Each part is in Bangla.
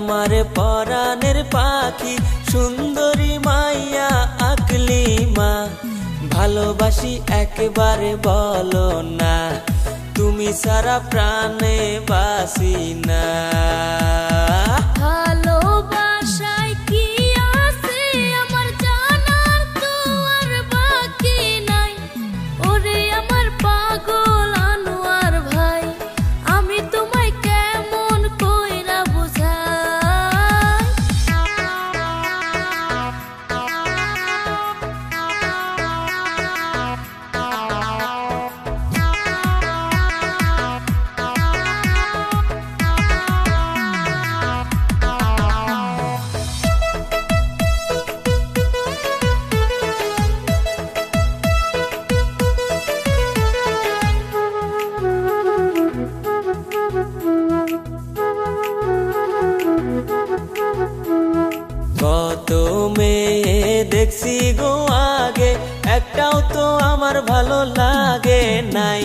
আমার পরাণের পাখি, সুন্দরী মাইয়া আকলি মা ভালোবাসি একবারে বলো না, তুমি সারা প্রাণে বা কত মেয়ে দেখছি গো আগে, একটাও তো আমার ভালো লাগে নাই।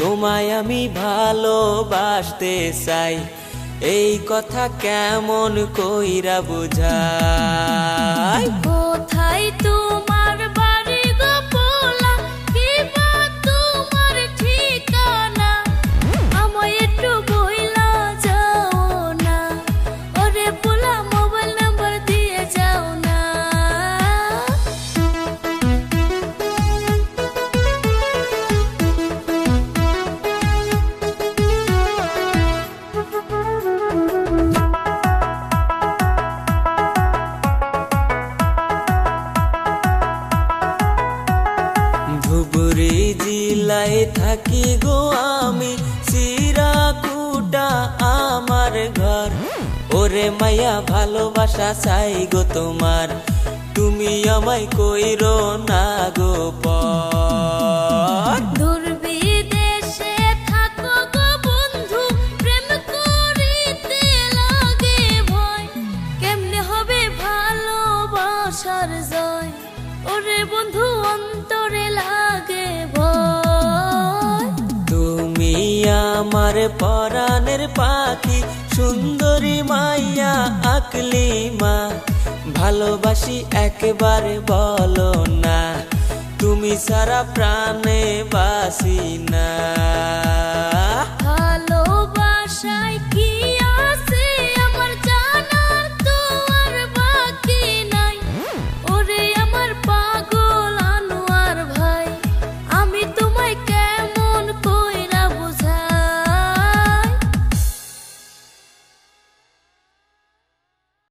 তোমায় আমি ভালোবাসতে চাই, এই কথা কেমন কইরা বুঝাই? কোথায় তোমার জিলায় থাকি গো আমি সিরাকুটা আমার ঘর। ওরে মাইয়া ভালোবাসা চাই গো তোমার, তুমি আমায় কইরো না গো হবে ভালোবাসার জয়? ওরে বন্ধু, অন্তরে আমার পরাণের পাখি, সুন্দরী মাইয়া আকলি মা ভালোবাসি একবারে বলো না, তুমি সারা প্রাণে বাসি না। ভালোবাসায়